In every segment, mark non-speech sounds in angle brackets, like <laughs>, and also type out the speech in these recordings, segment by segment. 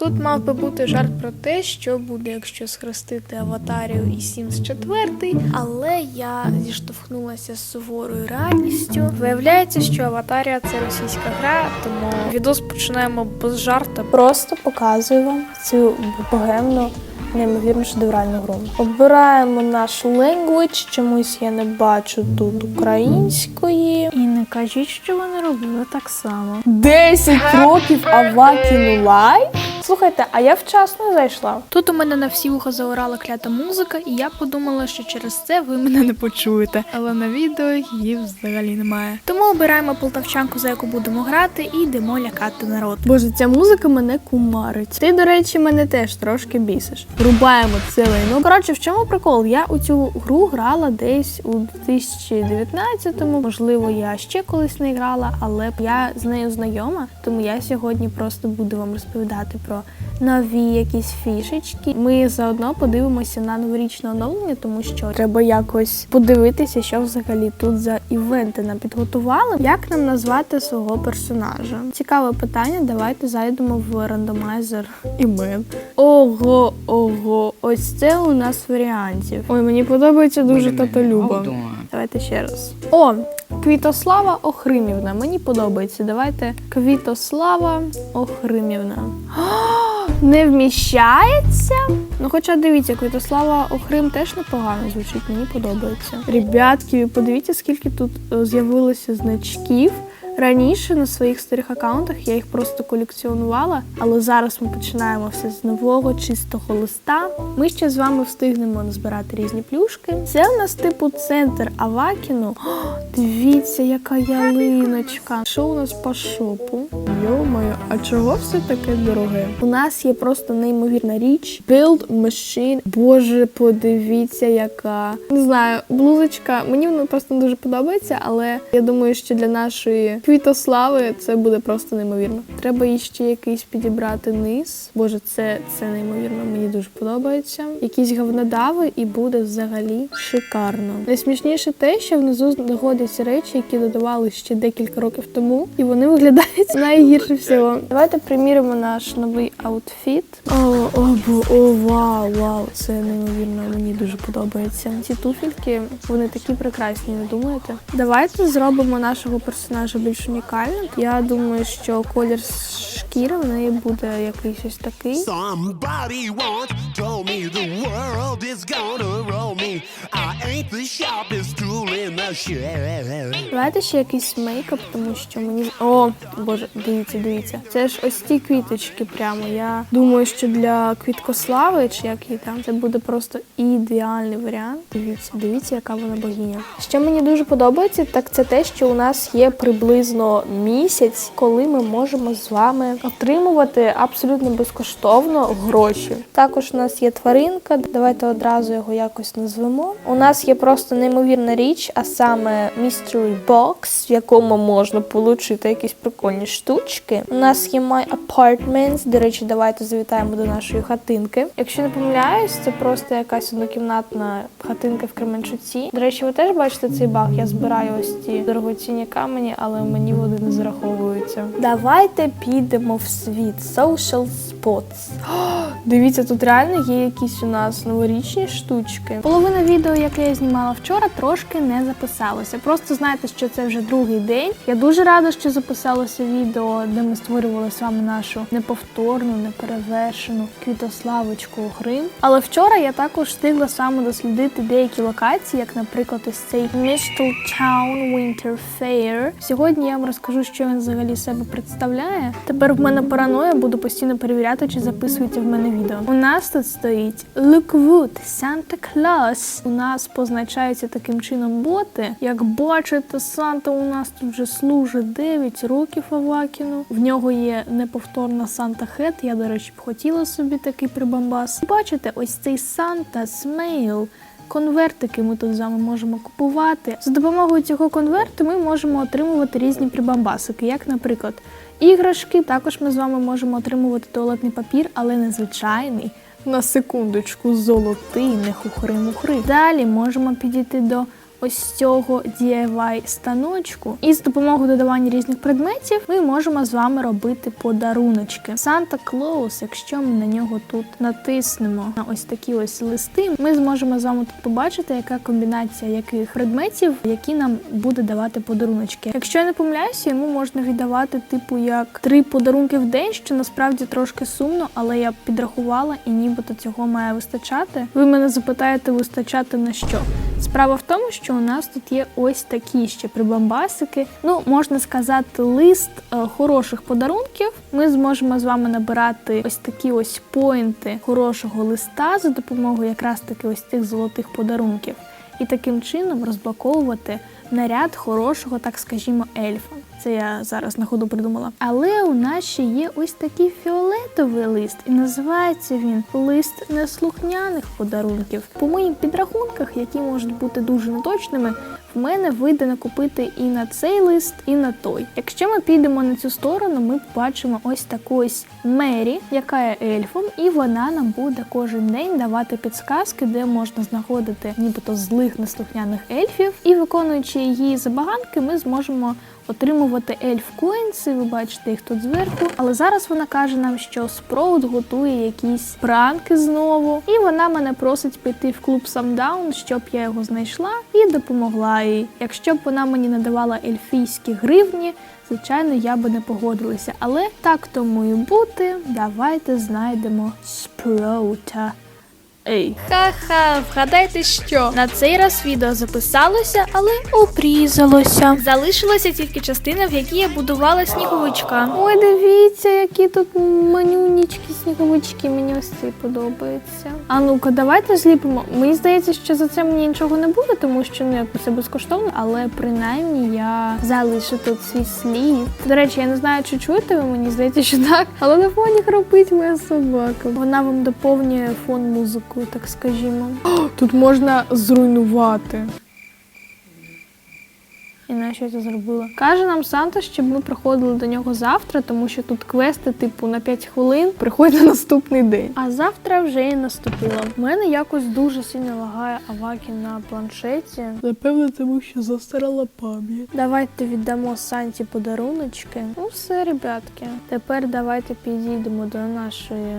Тут мав би бути жарт про те, що буде, якщо схрестити аватарію і Sims 4, але я зіштовхнулася з суворою реальністю. Виявляється, що аватарія це російська гра, тому відос починаємо без жарта. Просто показую вам цю богемну, неймовірно шедевральну гру. Обираємо наш language, чомусь я не бачу тут української. І не кажіть, що вони робили так само. 10 років Авакіну лайф? Слухайте, а я вчасно зайшла. Тут у мене на всі вуха заорала клята музика, і я подумала, що через це ви мене не почуєте. Але на відео її взагалі немає. Тому обираємо полтавчанку, за яку будемо грати, і йдемо лякати народ. Боже, ця музика мене кумарить. Ти, до речі, мене теж трошки бісиш. Рубаємо це лайно. Коротше, в чому прикол? Я у цю гру грала десь у 2019-му. Можливо, я ще колись не грала, але я з нею знайома, тому я сьогодні просто буду вам розповідати про нові якісь фішечки. Ми заодно подивимося на новорічне оновлення, тому що треба якось подивитися, що взагалі тут за івенти нам підготували. Як нам назвати свого персонажа? Цікаве питання. Давайте зайдемо в рандомайзер імен. Ого, ого, ось це у нас варіантів. Ой, мені подобається дуже татолюба. Давайте ще раз. О, Квітослава Охримівна. Мені подобається. Давайте Квітослава Охримівна. О, Не вміщається? Ну, хоча дивіться, Квітослава Охрим теж непогано звучить, мені подобається. Ребятки, подивіться, скільки тут е, з'явилося значків. Раніше на своїх старих аккаунтах я їх просто колекціонувала, але зараз ми починаємо все з нового, чистого листа. Ми ще з вами встигнемо назбирати різні плюшки. Це у нас типу центр Авакіну. О, дивіться, яка ялиночка. Що у нас по шопу? Йо-моє, а чого все таке дороге? У нас є просто неймовірна річ. Build Machine. Боже, подивіться, яка. Не знаю, блузочка. Мені вона просто дуже подобається, але я думаю, що для нашої квітослави це буде просто неймовірно. Треба їй ще якийсь підібрати низ. Боже, це, це неймовірно. Мені дуже подобається. Якісь говнодави, і буде взагалі шикарно. Найсмішніше те, що внизу знаходяться речі, які додавали ще декілька років тому, і вони виглядають <laughs> найгірше всього. Давайте приміримо наш новий аутфіт. О, о, бо, о, вау, вау, це неймовірно. Мені дуже подобається. Ці туфельки, вони такі прекрасні, не думаєте? Давайте зробимо нашого персонажа більш унікальним. Я думаю, що колір шкіри в неї буде якийсь ось такий. Somebody once told me the world is gonna roll me. Давайте ще якийсь мейкап, тому що мені. О, боже, дивіться, дивіться. Це ж ось ці квіточки прямо. Я думаю, що для квіткослави, чи як її там, це буде просто ідеальний варіант. Дивіться, дивіться, яка вона богиня. Що мені дуже подобається, так це те, що у нас є приблизно місяць, коли ми можемо з вами отримувати абсолютно безкоштовно гроші. Також у нас є тваринка. Давайте одразу його якось назвемо. У нас є просто неймовірна річ, а саме Mystery Box, в якому можна отримати якісь прикольні штучки. У нас є My Apartments. До речі, давайте завітаємо до нашої хатинки. Якщо не помиляюсь, це просто якась однокімнатна хатинка в Кременчуці. До речі, ви теж бачите цей баг. Я збираю ось ці дорогоцінні камені, але мені вони не зараховуються. Давайте підемо в світ Social Spots. О, дивіться, тут реально є якісь у нас новорічні штучки. Половина відео, яке я знімала вчора, трошки не записалося. Просто знайте, що це вже другий день. Я дуже рада, що записалося відео, де ми створювали з вами нашу неповторну, неперевершену квітославочку Грим. Але вчора я також встигла саме дослідити деякі локації, як, наприклад, ось цей Mistle Town Winter Fair. Сьогодні я вам розкажу, що він взагалі себе представляє. Тепер в мене параноя, буду постійно перевіряти, чи записується в мене відео. У нас тут стоїть Lookwood Santa Claus. У нас позначаються таким чином боти. Як бачите, Санта у нас тут вже служить 9 років Авакіну. В нього є неповторна Санта Хет. Я, до речі, б хотіла собі такий прибамбас. Бачите, ось цей Санта Смейл. Конвертики ми тут з вами можемо купувати. За допомогою цього конверту ми можемо отримувати різні прибамбасики, як, наприклад, іграшки. Також ми з вами можемо отримувати туалетний папір, але не звичайний. На секундочку, золотий, не хухри-мухри. Далі можемо підійти до ось цього DIY станочку. І з допомогою додавання різних предметів ми можемо з вами робити подаруночки. Санта Клаус, якщо ми на нього тут натиснемо на ось такі ось листи, ми зможемо з вами тут побачити, яка комбінація яких предметів, які нам буде давати подаруночки. Якщо я не помиляюся, йому можна віддавати типу як три подарунки в день, що насправді трошки сумно, але я підрахувала і нібито цього має вистачати. Ви мене запитаєте, вистачати на що? Справа в тому, що у нас тут є ось такі ще прибамбасики. Ну, можна сказати, лист е, хороших подарунків. Ми зможемо з вами набирати ось такі ось поінти хорошого листа за допомогою якраз таки ось цих золотих подарунків. І таким чином розблоковувати наряд хорошого, так скажімо, ельфа. Це я зараз на ходу придумала. Але у нас ще є ось такий фіолетовий лист, і називається він лист неслухняних подарунків. По моїм підрахунках, які можуть бути дуже неточними, в мене вийде накупити і на цей лист, і на той. Якщо ми підемо на цю сторону, ми побачимо ось таку ось Мері, яка є ельфом, і вона нам буде кожен день давати підсказки, де можна знаходити нібито злих неслухняних ельфів. І виконуючи її забаганки, ми зможемо отримувати ельф коінси. Ви бачите їх тут зверху. Але зараз вона каже нам, що Спроут готує якісь пранки знову, і вона мене просить піти в клуб Самдаун, щоб я його знайшла і допомогла їй. Якщо б вона мені надавала ельфійські гривні. Звичайно, я би не погодилася, але так тому і бути. Давайте знайдемо Спrouта. Ей, Ха-ха, вгадайте що? На цей раз відео записалося, але обрізалося. Залишилася тільки частина, в якій я будувала сніговичка. ой, дивіться, які тут манюнічки сніговички. Мені ось цей подобається. А ну-ка, давайте зліпимо. Мені здається, що за це мені нічого не буде, тому що ну якби це безкоштовно, але принаймні я залишу тут свій слід. До речі, я не знаю, чи чуєте ви, мені здається, що так, але на фоні хропить моя собака. Вона вам доповнює фон музикою, так скажімо. Тут можна зруйнувати. І на що я це зробила? Каже нам Санта, щоб ми приходили до нього завтра, тому що тут квести, типу, на 5 хвилин приходь на наступний день. А завтра вже і наступило. У мене якось дуже сильно лагає авакі на планшеті. Напевно, тому що застарала пам'ять. Давайте віддамо Санті подаруночки. Ну все, ребятки. Тепер давайте підійдемо до нашої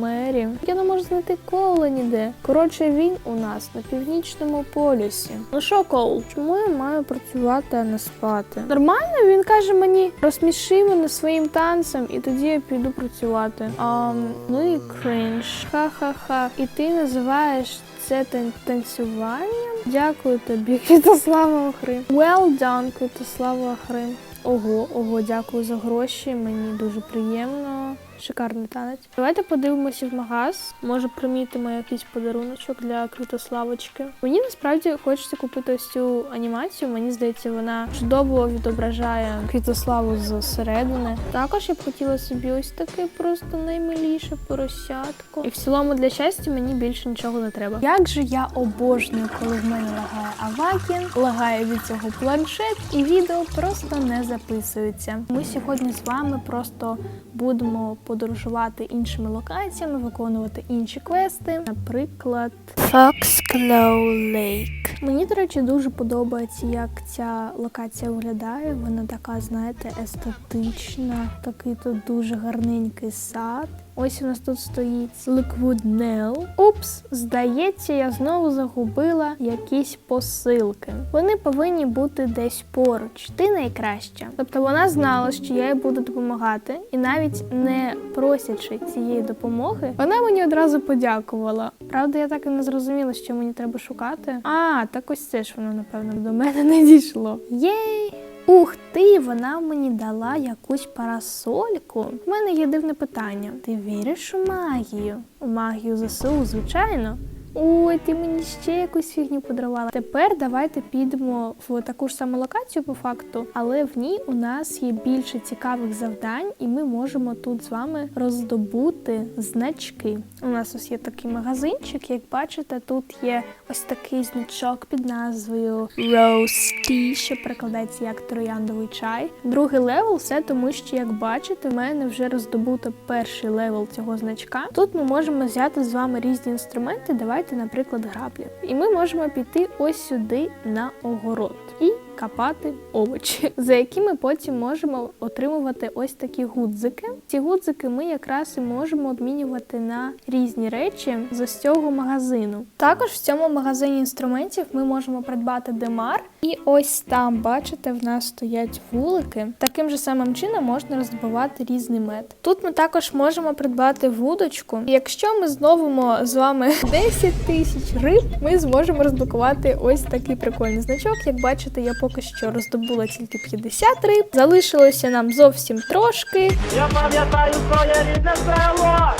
мері. Я не можу знайти кола ніде. Коротше, він у нас на північному полюсі. Ну що, Коул, чому я маю працювати, а не спати? Нормально, він каже мені, розсміши мене своїм танцем, і тоді я піду працювати. А, ну і кринж. Ха-ха-ха. І ти називаєш це тан- танцюванням? Дякую тобі, <laughs> Квітослава Охрим. Well done, Квітослава Охрим. Ого, ого, дякую за гроші. Мені дуже приємно. Шикарний танець. Давайте подивимося в магаз. Може, примітимо якийсь подаруночок для Квітославочки. Мені насправді хочеться купити ось цю анімацію. Мені здається, вона чудово відображає Квітославу зсередини. Також я б хотіла собі ось таке просто наймиліше поросятко. І в цілому для щастя мені більше нічого не треба. Як же я обожнюю, коли в мене лагає Авакін, лагає від цього планшет, і відео просто не записується. Ми сьогодні з вами просто будемо подорожувати іншими локаціями, виконувати інші квести. Наприклад, Foxclaw Lake. Мені, до речі, дуже подобається, як ця локація виглядає. Вона така, знаєте, естетична, такий тут дуже гарненький сад. Ось у нас тут стоїть Liquid Nail. Упс, здається, я знову загубила якісь посилки. Вони повинні бути десь поруч. Ти найкраща. Тобто вона знала, що я їй буду допомагати, і навіть не просячи цієї допомоги, вона мені одразу подякувала. Правда, я так і не зрозуміла, що мені треба шукати. А, так ось це ж воно, напевно, до мене <laughs> не дійшло. Єй! Ух ти, вона мені дала якусь парасольку. У мене є дивне питання. Ти віриш у магію? У магію ЗСУ, звичайно. Ой, ти мені ще якусь фігню подарувала. Тепер давайте підемо в таку ж саму локацію по факту, але в ній у нас є більше цікавих завдань, і ми можемо тут з вами роздобути значки. У нас ось є такий магазинчик. Як бачите, тут є ось такий значок під назвою Rose Tea, що перекладається як трояндовий чай. Другий левел це тому, що як бачите, в мене вже роздобуто перший левел цього значка. Тут ми можемо взяти з вами різні інструменти. Давайте збираєте, наприклад, граблі. І ми можемо піти ось сюди на огород і капати овочі, <laughs> за які ми потім можемо отримувати ось такі гудзики. Ці гудзики ми якраз і можемо обмінювати на різні речі з ось цього магазину. Також в цьому магазині інструментів ми можемо придбати демар. І ось там, бачите, в нас стоять вулики. Таким же самим чином можна роздобувати різний мед. Тут ми також можемо придбати вудочку. І якщо ми зловимо з вами <laughs> 10 тисяч риб, ми зможемо розблокувати ось такий прикольний значок. Як бачите, я поки що роздобула тільки 50 риб. Залишилося нам зовсім трошки. Я пам'ятаю своє рідне село,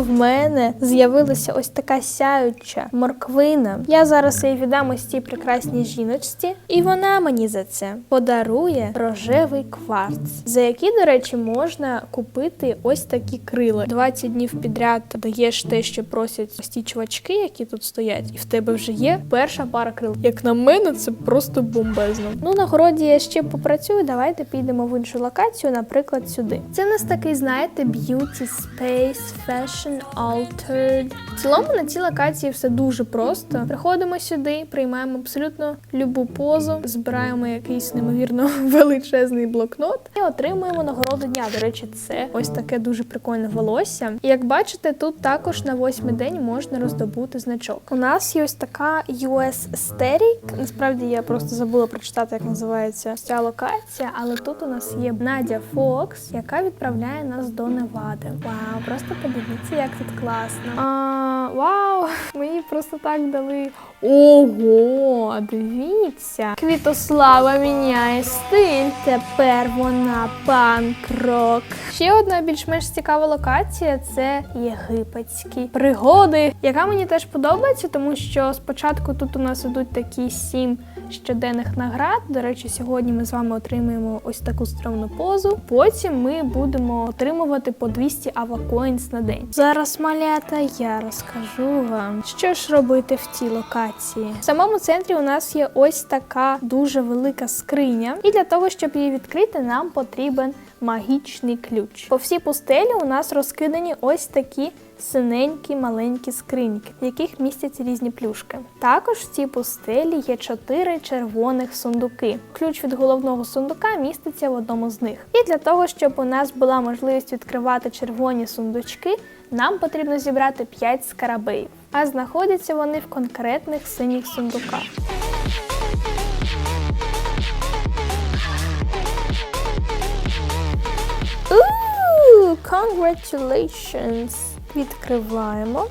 в мене з'явилася ось така сяюча морквина. Я зараз її віддам ось цій прекрасній жіночці, і вона мені за це подарує рожевий кварц, за який, до речі, можна купити ось такі крила. 20 днів підряд даєш те, що просять ось ті чувачки, які тут стоять, і в тебе вже є перша пара крил. Як на мене, це просто бомбезно. Ну на городі я ще попрацюю. Давайте підемо в іншу локацію, наприклад, сюди. Це у нас такий, знаєте, beauty space, fashion altered. В цілому на цій локації все дуже просто. Приходимо сюди, приймаємо абсолютно любу позу, збираємо якийсь неймовірно <laughs> величезний блокнот і отримуємо нагороду дня. До речі, це ось таке дуже прикольне волосся. І як бачите, тут також на восьмий день можна роздобути значок. У нас є ось така US Aesthetic. Насправді я просто забула прочитати, як називається ця локація, але тут у нас є Надя Фокс, яка відправляє нас до Невади. Вау, просто подивіться, як тут класно. А, вау, мені просто так дали. Ого, дивіться. Квітослава міняє стиль. Тепер вона панк-рок. Ще одна більш-менш цікава локація це єгипетські пригоди, яка мені теж подобається, тому що спочатку тут у нас ідуть такі сім щоденних наград. До речі, сьогодні ми з вами отримаємо ось таку стрьомну позу. Потім ми будемо отримувати по 200 авакоїнс на день. Зараз, малята, я розкажу вам, що ж робити в цій локації. В самому центрі у нас є ось така дуже велика скриня, і для того, щоб її відкрити, нам потрібен магічний ключ. По всій пустелі у нас розкидані ось такі синенькі маленькі скриньки, в яких містяться різні плюшки. Також в цій пустелі є чотири червоних сундуки. Ключ від головного сундука міститься в одному з них. І для того, щоб у нас була можливість відкривати червоні сундучки, нам потрібно зібрати 5 скарабеїв. А знаходяться вони в конкретних синіх сундуках. Congratulations! Відкриваємо.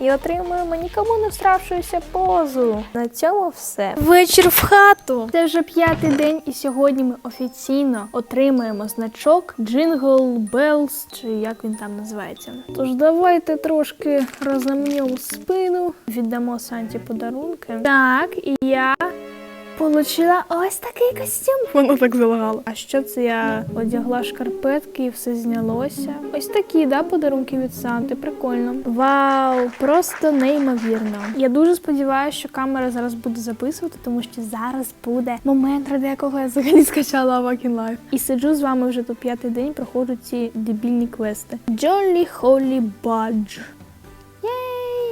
І отримуємо нікому не встравшуюся позу. На цьому все. Вечір в хату. Це вже п'ятий день, і сьогодні ми офіційно отримаємо значок Jingle Bells, чи як він там називається. Тож давайте трошки розомнемо спину, віддамо Санті подарунки. Так, і я Получила ось такий костюм. Воно так залагало. А що це я одягла шкарпетки і все знялося? Ось такі, да, подарунки від Санти. Прикольно. Вау, просто неймовірно. Я дуже сподіваюся, що камера зараз буде записувати, тому що зараз буде момент, ради якого я взагалі <laughs> скачала in Life. І сиджу з вами вже тут п'ятий день, проходжу ці дебільні квести. Jolly Holy Budge.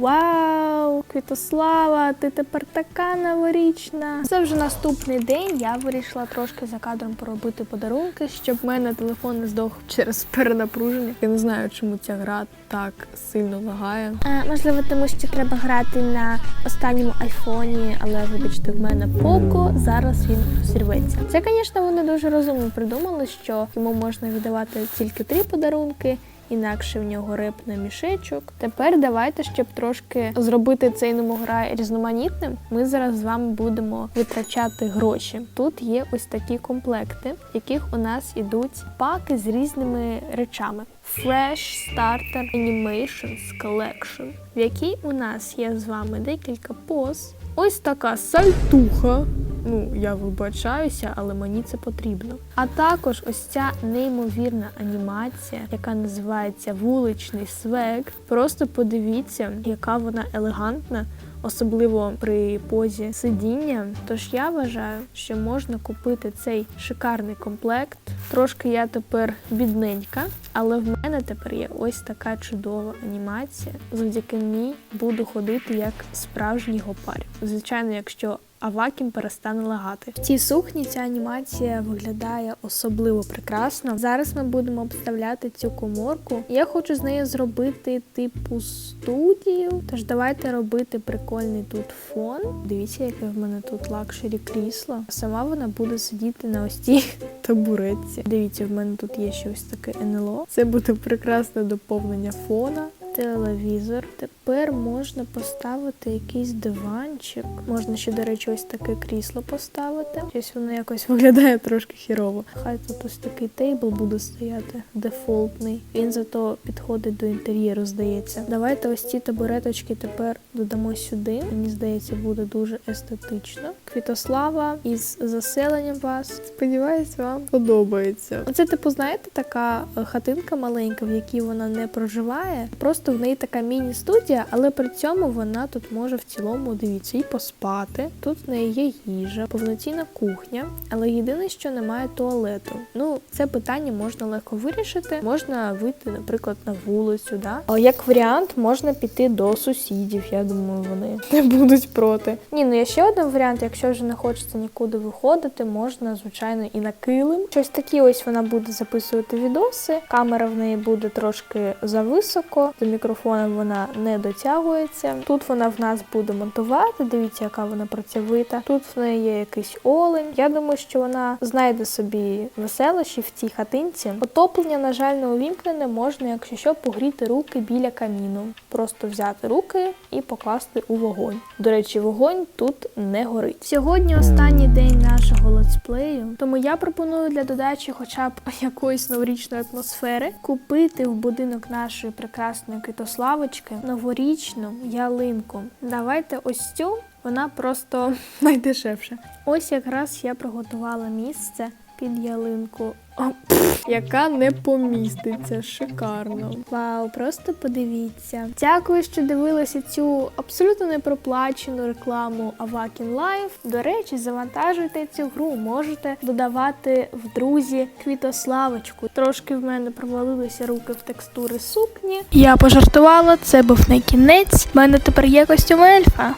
Вау! Квітослава, ти тепер така новорічна. Це вже наступний день. Я вирішила трошки за кадром поробити подарунки, щоб в мене телефон не здох через перенапруження. Я не знаю, чому ця гра так сильно лагає. Е, можливо, тому що треба грати на останньому айфоні, але вибачте, в мене Poco, зараз він зірветься. Це, звісно, вони дуже розумно придумали, що йому можна віддавати тільки три подарунки інакше в нього репне мішечок. Тепер давайте, щоб трошки зробити цей номограй різноманітним, ми зараз з вами будемо витрачати гроші. Тут є ось такі комплекти, в яких у нас ідуть паки з різними речами. Fresh Starter Animations Collection, в якій у нас є з вами декілька поз. Ось така сальтуха. Ну, я вибачаюся, але мені це потрібно. А також ось ця неймовірна анімація, яка називається вуличний свек. Просто подивіться, яка вона елегантна. Особливо при позі сидіння. Тож я вважаю, що можна купити цей шикарний комплект. Трошки я тепер бідненька, але в мене тепер є ось така чудова анімація. Завдяки ній буду ходити як справжній гопар. Звичайно, якщо Авакім перестане лагати. В цій сукні ця анімація виглядає особливо прекрасно. Зараз ми будемо обставляти цю коморку. Я хочу з нею зробити типу студію. Тож давайте робити прикольний тут фон. Дивіться, яке в мене тут лакшері крісло. Сама вона буде сидіти на ось цій <laughs> табуретці. Дивіться, в мене тут є ще ось таке НЛО. Це буде прекрасне доповнення фона. Телевізор. Тепер можна поставити якийсь диванчик. Можна ще, до речі, ось таке крісло поставити. Щось воно якось виглядає трошки хірово. Хай тут ось такий тейбл буде стояти, дефолтний. Він зато підходить до інтер'єру, здається. Давайте ось ці табуреточки тепер додамо сюди. Мені здається, буде дуже естетично. Квітослава із заселенням вас. Сподіваюсь, вам подобається. Оце, типу, знаєте, така е, хатинка маленька, в якій вона не проживає. Просто в неї така міні-студія, але при цьому вона тут може в цілому дивіться і поспати. Тут в неї є їжа, повноцінна кухня, але єдине, що немає туалету. Ну, це питання можна легко вирішити. Можна вийти, наприклад, на вулицю. Да? А як варіант, можна піти до сусідів. Я думаю, вони <laughs> не будуть проти. Ні, ну є ще один варіант. Якщо вже не хочеться нікуди виходити, можна, звичайно, і на килим. Щось такі ось вона буде записувати відоси. Камера в неї буде трошки зависоко. Мікрофоном вона не дотягується. Тут вона в нас буде монтувати. Дивіться, яка вона працьовита. Тут в неї є якийсь олень. Я думаю, що вона знайде собі веселощі в цій хатинці. Отоплення, на жаль, не увімкнене. Можна, якщо що, погріти руки біля каміну. Просто взяти руки і покласти у вогонь. До речі, вогонь тут не горить. Сьогодні останній день нашого летсплею, тому я пропоную для додачі, хоча б <laughs> якоїсь новорічної атмосфери, купити в будинок нашої прекрасної квітославочки новорічну ялинку. Давайте ось цю. Вона просто <laughs> найдешевша. Ось якраз я приготувала місце під ялинку. О, пф, яка не поміститься, шикарно. Вау, просто подивіться. Дякую, що дивилися цю абсолютно не проплачену рекламу Avakin Life. До речі, завантажуйте цю гру, можете додавати в друзі квітославочку. Трошки в мене провалилися руки в текстури сукні. Я пожартувала, це був не кінець. У мене тепер є костюм ельфа.